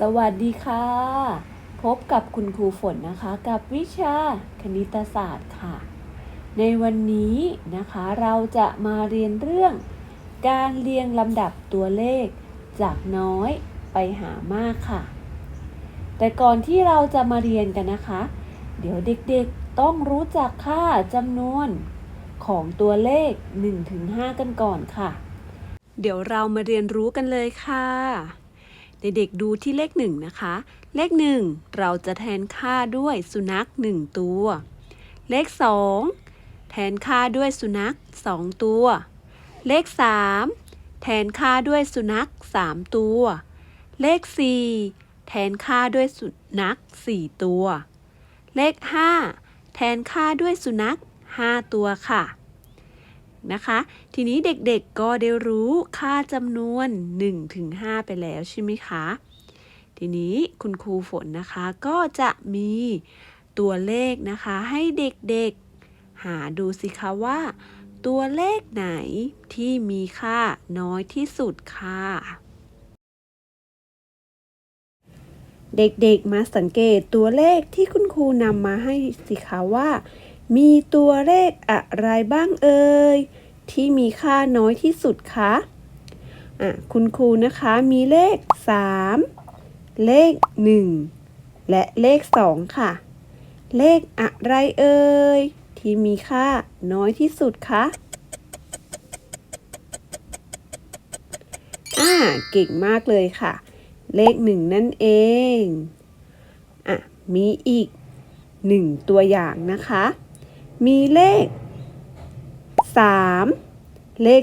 สวัสดีค่ะ พบกับคุณครูฝนนะคะ กับวิชาคณิตศาสตร์ค่ะ ในวันนี้นะคะเราจะมาเรียนเรื่อง การเรียงลำดับตัวเลข จากน้อยไปหามากค่ะ แต่ก่อนที่เราจะมาเรียนกันนะคะ เดี๋ยวเด็กๆต้องรู้จักค่าจำนวนของตัวเลข 1-5 กันก่อนค่ะ เดี๋ยวเรามาเรียนรู้กันเลยค่ะ เด็กๆดูที่เลขหนึ่งนะคะ เลขหนึ่งเราจะแทนค่าด้วยสุนัขหนึ่งตัว เลขสองแทนค่าด้วยสุนัขสองตัว เลขสามแทนค่าด้วยสุนัขสามตัว เลขสี่แทนค่าด้วยสุนัขสี่ตัว เลขห้าแทนค่าด้วยสุนัขห้าตัวค่ะ นะคะ ทีนี้เด็กๆก็ได้รู้ค่าจำนวน 1-5 ไปแล้วใช่ไหมคะ ทีนี้คุณครูฝนนะคะก็จะมีตัวเลขนะคะให้เด็กๆ หาดูสิคะว่า ตัวเลขไหนที่มีค่าน้อยที่สุดค่ะ เด็กๆมาสังเกตตัวเลขที่คุณครูนำมาให้สิคะว่า มีตัวเลขอะไรบ้างเอ่ยที่มีค่าน้อยที่สุดคะอะคุณครูนะคะมีเลข 3 เลข 1 และเลข 2 ค่ะ เลขอะไรเอ่ยที่มีค่าน้อยที่สุดคะอ่าเก่งมากเลยค่ะ เลข 1 นั่นเองอะมีอีก 1 ตัวอย่างนะคะ มีเลข 3 เลข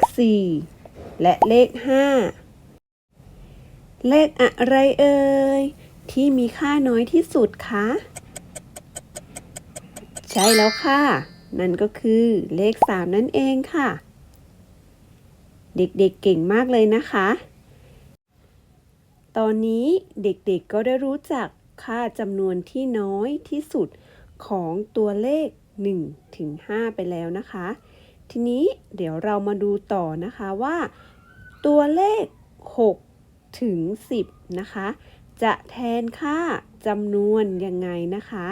4 และเลข 5 เลขอะไรเอ่ย ที่มีค่าน้อยที่สุดคะ ใช่แล้วค่ะ นั่นก็คือเลข 3 นั่นเองค่ะ เด็กๆเเก่งมากเลยนะคะ ตอนนี้เด็กๆก็ได้รู้จักค่าจำนวนที่น้อยที่สุดของตัวเลข 1ถึง5ไปแล้วนะคะ ทีนี้เดี๋ยวเรามาดูต่อนะคะว่า ตัวเลข 6 ถึง 10 นะคะ จะแทนค่าจำนวนยังไงนะคะ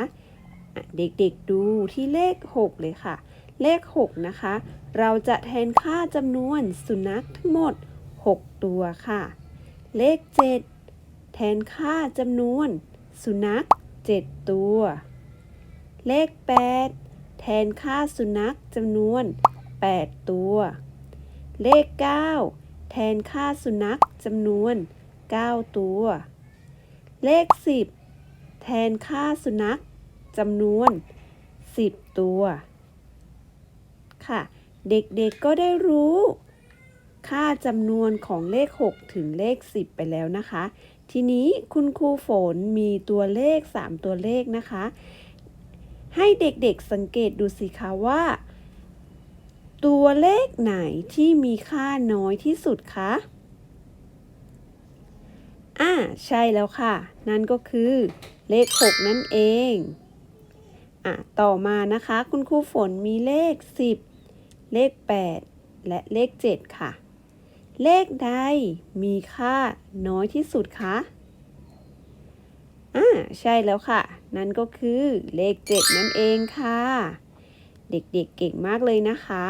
ะเด็กๆดูที่เลข 6 เลยค่ะ เลข 6 นะคะ เราจะแทนค่าจำนวนสุนัขทั้งหมด 6 ตัวค่ะ เลข 7 แทนค่าจำนวนสุนัข 7 ตัว เลข 8 แทนค่าสุนัขจำนวน 8 ตัว เลข 9 แทนค่าสุนัขจำนวน 9 ตัว เลข 10 แทนค่าสุนัขจำนวน 10 ตัว ค่ะ เด็กๆก็ได้รู้ ค่าจำนวนของเลข 6 ถึงเลข 10 ไปแล้วนะคะ ทีนี้คุณครูฝนมีตัวเลข 3 ตัวเลขนะคะ ให้เด็กๆสังเกตดูสิคะว่า ตัวเลขไหนที่มีค่าน้อยที่สุดคะอ่าใช่แล้วค่ะ นั่นก็คือเลข 6 นั่นเองอะต่อมานะคะ คุณครูฝนมีเลข 10 เลข 8 และเลข 7 ค่ะ เลขใดมีค่าน้อยที่สุดคะอ่าใช่แล้วค่ะ นั่นก็คือเลข 7 นั่นเองค่ะ เด็กๆเเก่งมากเลยนะคะ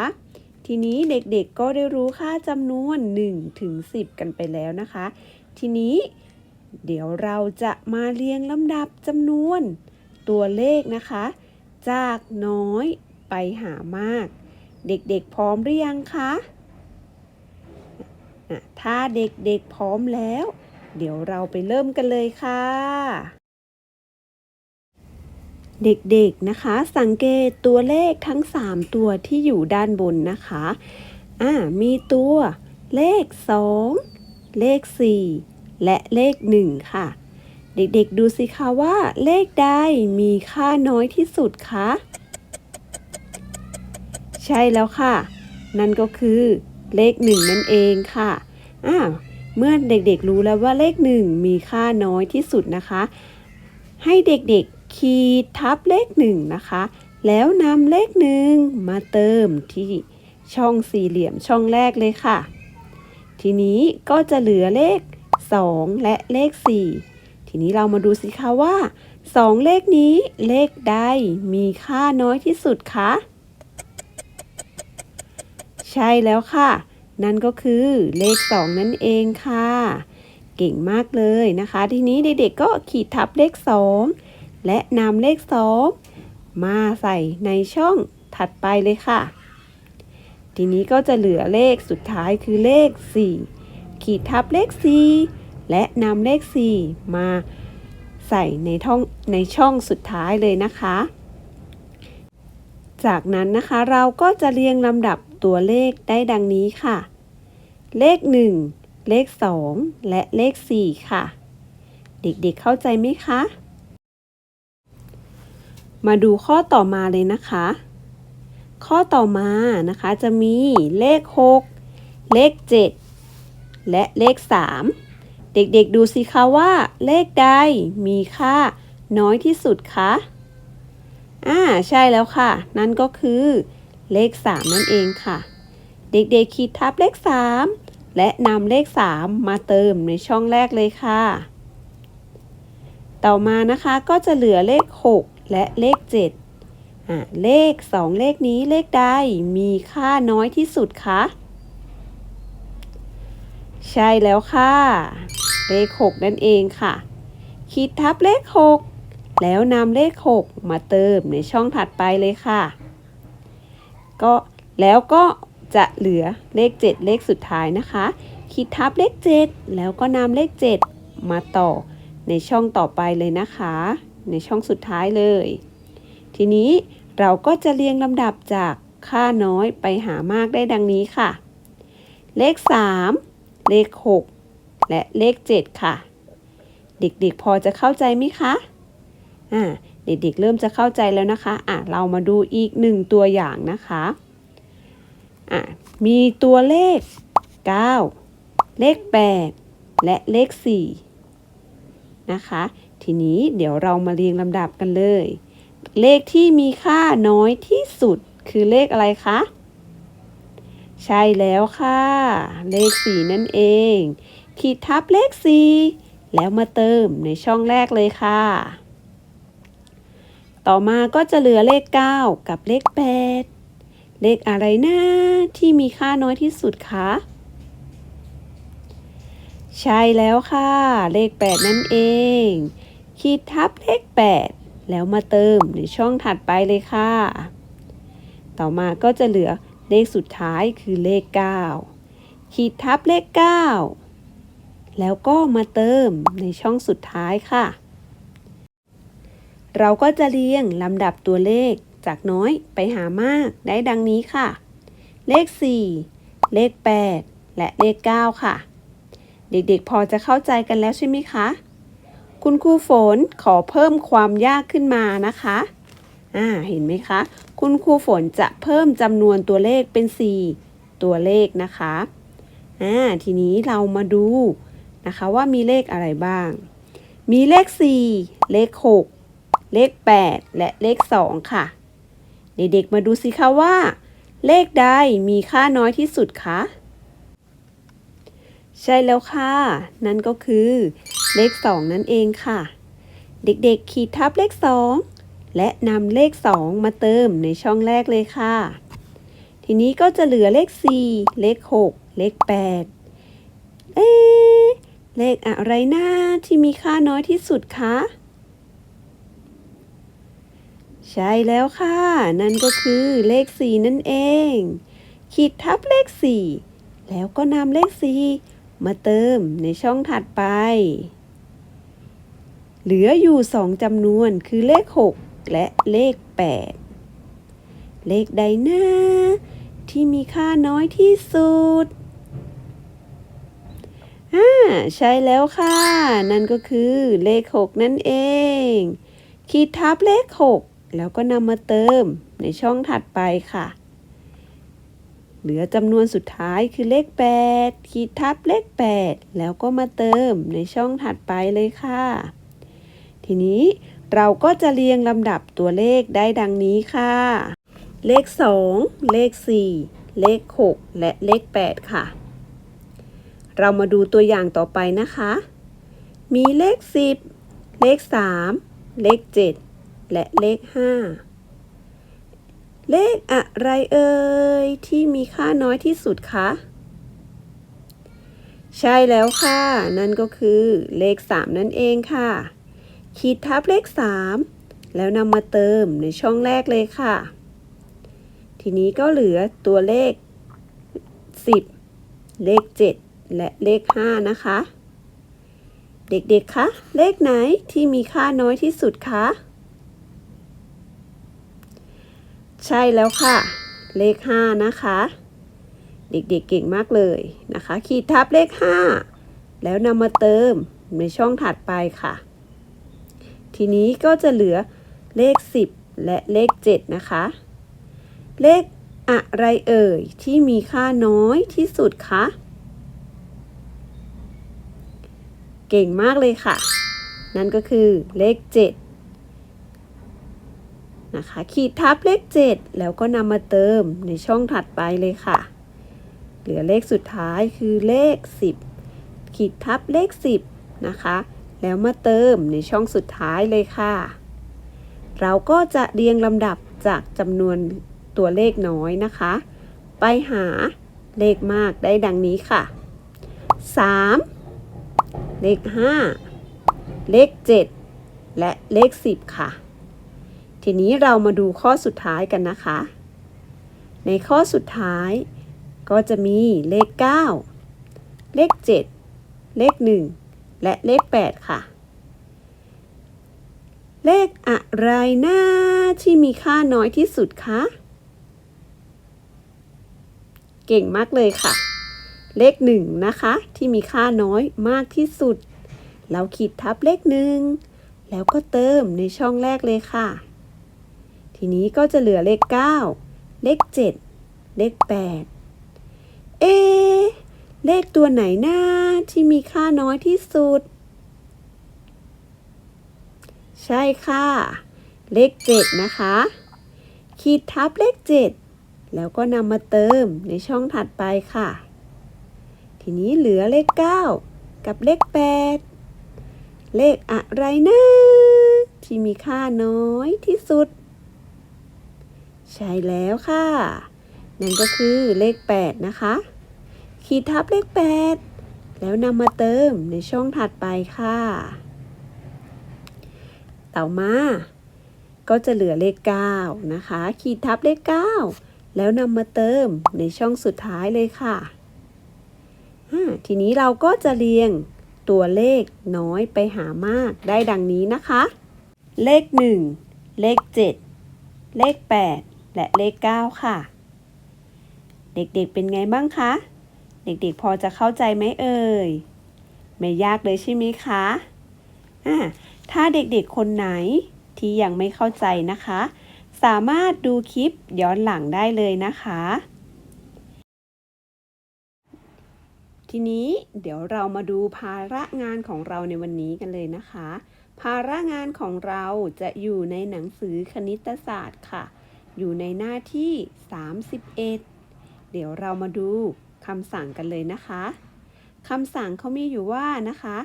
ทีนี้เด็กๆก็ได้รู้ค่าจำนวน1ถึง10 กันไปแล้วนะคะ ทีนี้เดี๋ยวเราจะมาเรียงลำดับจำนวน ตัวเลขนะคะ จากน้อยไปหามาก เด็กๆพร้อมหรือยังคะถ้าเด็กๆพร้อมแล้ว เดี๋ยวเราไปเริ่มกันเลยค่ะ เด็กๆนะคะ สังเกตตัวเลขทั้ง 3 ตัวที่อยู่ด้านบนนะคะอ่ามีตัวเลข 2 เลข 4 และเลข 1 ค่ะ เด็กๆดูสิคะว่า เลขใดมีค่าน้อยที่สุดคะใช่แล้วค่ะ นั่นก็คือเลข 1 นั่นเองค่ะอ่าเมื่อเด็กๆรู้แล้วว่าเลข 1 มีค่าน้อยที่สุดนะคะ ให้เด็กๆ ขีดทับเลข1นะคะ แล้วนำเลข1มาเติมที่ช่องสี่เหลี่ยมช่องแรกเลยค่ะ ทีนี้ก็จะเหลือเลข 2 และเลข 4 ทีนี้เรามาดูสิคะว่าสองเลขนี้เลขใดมีค่าน้อยที่สุดคะใช่แล้วค่ะ นั่นก็คือเลขสองนั่นเองค่ะ เก่งมากเลยนะคะ ทีนี้เด็กๆก็ขีดทับเลขสอง และนำเลขสองมาใส่ในช่องถัดไปเลยค่ะ ทีนี้ก็จะเหลือเลขสุดท้ายคือเลข 4 ขีดทับเลข 4 และนำเลข 4 มาใส่ในท่องในช่องสุดท้ายเลยนะคะ จากนั้นนะคะเราก็จะเรียงลำดับตัวเลขได้ดังนี้ค่ะ เลข 1 เลข 2 และเลข 4 ค่ะ เด็กๆเข้าใจไหมคะ มาดูข้อต่อมาเลยนะคะ ข้อต่อมานะคะจะมีเลข 6 เลข 7 และเลข 3 เด็กๆดูสิคะว่า เลขใดมีค่าน้อยที่สุดคะอ่าใช่แล้วค่ะ นั่นก็คือเลข 3 นั่นเองค่ะ เด็กๆขีดทับเลข 3 และนำเลข 3 มาเติมในช่องแรกเลยค่ะ ต่อมานะคะก็จะเหลือเลข 6 และเลข7อะเลข 2 เลขนี้เลขใดมีค่าน้อยที่สุดคะใช่แล้วค่ะ เลข 6 นั่นเองค่ะ คิดทับเลข 6 แล้วนำเลข 6 มาเติมในช่องถัดไปเลยค่ะ ก็แล้วก็จะเหลือเลข 7 เลขสุดท้ายนะคะ คิดทับเลข 7 แล้วก็นำเลข 7 มาต่อในช่องต่อไปเลยนะคะ ในช่องสุดท้ายเลย ทีนี้เราก็จะเรียงลำดับจากค่าน้อยไปหามากได้ดังนี้ค่ะ เลข 3 เลข 6 และเลข 7 ค่ะ เด็กๆพอจะเข้าใจไหมคะอ่าเด็กๆเริ่มจะเข้าใจแล้วนะคะอะเรามาดูอีกหนึ่งตัวอย่างนะคะอะมีตัวเลข 9 เลข 8 และเลข 4 นะคะ ทีนี้เดี๋ยวเรามาเรียงลำดับกันเลย เลขที่มีค่าน้อยที่สุดคือเลขอะไรคะ ใช่แล้วค่ะ เลข 4 นั่นเอง ขีดทับเลข 4 แล้วมาเติมในช่องแรกเลยค่ะ ต่อมาก็จะเหลือเลข 9 กับเลข 8 เลขอะไรนะที่มีค่าน้อยที่สุดคะใช่แล้วค่ะ เลข 8 นั่นเอง ขีดทับเลข 8 แล้วมาเติมในช่องถัดไปเลยค่ะ ต่อมาก็จะเหลือเลขสุดท้ายคือเลข 9 ขีดทับเลข 9 แล้วก็มาเติมในช่องสุดท้ายค่ะ เราก็จะเรียงลำดับตัวเลขจากน้อยไปหามากได้ดังนี้ค่ะ เลข 4 เลข 8 และเลข 9 ค่ะ เด็กๆพอจะเข้าใจกันแล้วใช่ไหมคะ คุณครูฝนขอเพิ่มความยากขึ้นมานะคะ อ่า เห็นไหมคะ คุณครูฝนจะเพิ่มจำนวนตัวเลขเป็น 4 ตัวเลขนะคะ อ่า ทีนี้เรามาดูนะคะว่ามีเลขอะไรบ้าง มีเลข 4 เลข 6 เลข 8 และเลข 2 ค่ะ เด็กๆมาดูสิคะว่า เลขใดมีค่าน้อยที่สุดคะ ใช่แล้วค่ะ นั่นก็คือ เลข 2 นั่นเองค่ะ เด็กๆ ขีดทับเลข 2 และนำเลข 2 มาเติมในช่องแรกเลยค่ะ ทีนี้ก็จะเหลือเลข 4 เลข 6 เลข 8 เอ๊เลขอะไรหนะที่มีค่าน้อยที่สุดคะใช่แล้วค่ะ นั่นก็คือเลข 4 นั่นเอง ขีดทับเลข 4 แล้วก็นำเลข 4 มาเติมในช่องถัดไป เหลืออยู่2จำนวนคือเลข 6 และเลข 8 เลขใดนะที่มีค่าน้อยที่สุดอ่าใช่แล้วค่ะ นั่นก็คือเลข 6 นั่นเอง ขีดทับเลข 6 แล้วก็นำมาเติมในช่องถัดไปค่ะ เหลือจำนวนสุดท้ายคือเลข 8 ขีดทับเลข 8 แล้วก็มาเติมในช่องถัดไปเลยค่ะ ทีนี้เราก็จะเรียงลำดับตัวเลขได้ดังนี้ค่ะ เลข 2 เลข 4 เลข 6 และเลข 8 ค่ะ เรามาดูตัวอย่างต่อไปนะคะ มีเลข 10 เลข 3 เลข 7 และเลข 5 เลขอะไรเอ่ยที่มีค่าน้อยที่สุดคะใช่แล้วค่ะ นั่นก็คือเลข 3 นั่นเองค่ะ ขีดทับเลข 3 แล้วนำมาเติมในช่องแรกเลยค่ะ ทีนี้ก็เหลือตัวเลข 10 เลข 7 และเลข 5 นะคะ เด็กๆ คะ เลขไหนที่มีค่าน้อยที่สุดคะ ใช่แล้วค่ะ เลข 5 นะคะ เด็กๆ เก่งมากเลยนะคะ ขีดทับเลข 5 แล้วนำมาเติมในช่องถัดไปค่ะ ทีนี้ก็จะเหลือเลข 10 และเลข 7 นะคะ เลขอะไรเอ่ย ที่มีค่าน้อยที่สุดคะ เก่งมากเลยค่ะ นั่นก็คือเลข 7 นะคะ ขีดทับเลข 7 แล้วก็นำมาเติมในช่องถัดไปเลยค่ะ เหลือเลขสุดท้ายคือเลข 10 ขีดทับเลข 10 นะคะ แล้วมาเติมในช่องสุดท้ายเลยค่ะ เราก็จะเรียงลำดับจากจำนวนตัวเลขน้อยนะคะ ไปหาเลขมากได้ดังนี้ค่ะ 3 เลข 5 เลข 7 และเลข 10 ค่ะ ทีนี้เรามาดูข้อสุดท้ายกันนะคะ ในข้อสุดท้ายก็จะมีเลข 9 เลข 7 เลข 1 และเลข 8 ค่ะ เลขอะไรนะ ที่มีค่าน้อยที่สุดคะ เก่งมากเลยค่ะ เลขหนึ่งนะคะ ที่มีค่าน้อยมากที่สุด เราขีดทับเลขหนึ่งแล้วก็เติมในช่องแรกเลยค่ะ ทีนี้ก็จะเหลือเลข 9 เลข 7 เลข 8 เอะ เลขตัวไหนหน้าที่มีค่าน้อยที่สุด ใช่ค่ะ เลข7นะคะ ขีดทับเลข7แล้วก็นำมาเติมในช่องถัดไปค่ะ ทีนี้เหลือเลข 9 กับเลข 8 เลขอะไรนะที่มีค่าน้อยที่สุด ใช่แล้วค่ะ นั่นก็คือเลข 8 นะคะ ขีดทับเลข 8 แล้วนำมาเติมในช่องถัดไปค่ะ ต่อมา ก็จะเหลือเลข 9 นะคะ ขีดทับเลข 9 แล้วนำมาเติมในช่องสุดท้ายเลยค่ะ ทีนี้เราก็จะเรียงตัวเลขน้อยไปหามากได้ดังนี้นะคะ เลข 1 เลข 7 เลข 8 และเลข 9 ค่ะ เด็กๆเป็นไงบ้างคะ เด็กๆ พอจะเข้าใจไหมเอ่ย ไม่ยากเลยใช่ไหมคะอ่าถ้าเด็กๆ คนไหนที่ยังไม่เข้าใจนะคะ สามารถดูคลิปย้อนหลังได้เลยนะคะ ทีนี้เดี๋ยวเรามาดูภาระงานของเราในวันนี้กันเลยนะคะ ภาระงานของเราจะอยู่ในหนังสือคณิตศาสตร์ค่ะ อยู่ในหน้าที่ 31 เดี๋ยวเรามาดู คำสั่งกันเลยนะคะคำสั่งเขามีอยู่ว่านะคะ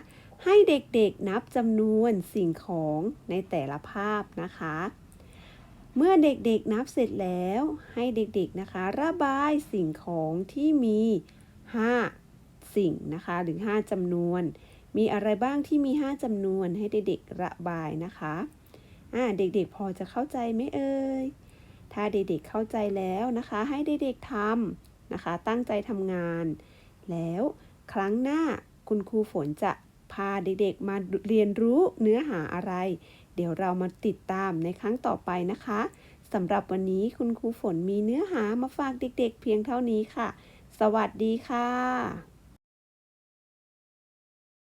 ให้เด็กๆนับจำนวนสิ่งของในแต่ละภาพนะคะ เมื่อเด็กๆนับเสร็จแล้ว ให้เด็กๆนะคะ ระบายสิ่งของที่มี 5 สิ่งนะคะหรือ 5จำนวน มีอะไรบ้างที่มี 5จำนวนให้เด็กๆระบายนะคะอ่าเด็กๆพอจะเข้าใจไหมเอ่ยถ้าเด็กๆเข้าใจแล้วนะคะ ให้เด็กๆทำ นะคะ ตั้งใจทำงาน แล้วครั้งหน้าคุณครูฝนจะพาเด็กๆ มาเรียนรู้เนื้อหาอะไร เดี๋ยวเรามาติดตามในครั้งต่อไปนะคะสำหรับวันนี้คุณครูฝนมีเนื้อหามาฝากเด็กๆ เพียงเท่านี้ค่ะ สวัสดีค่ะ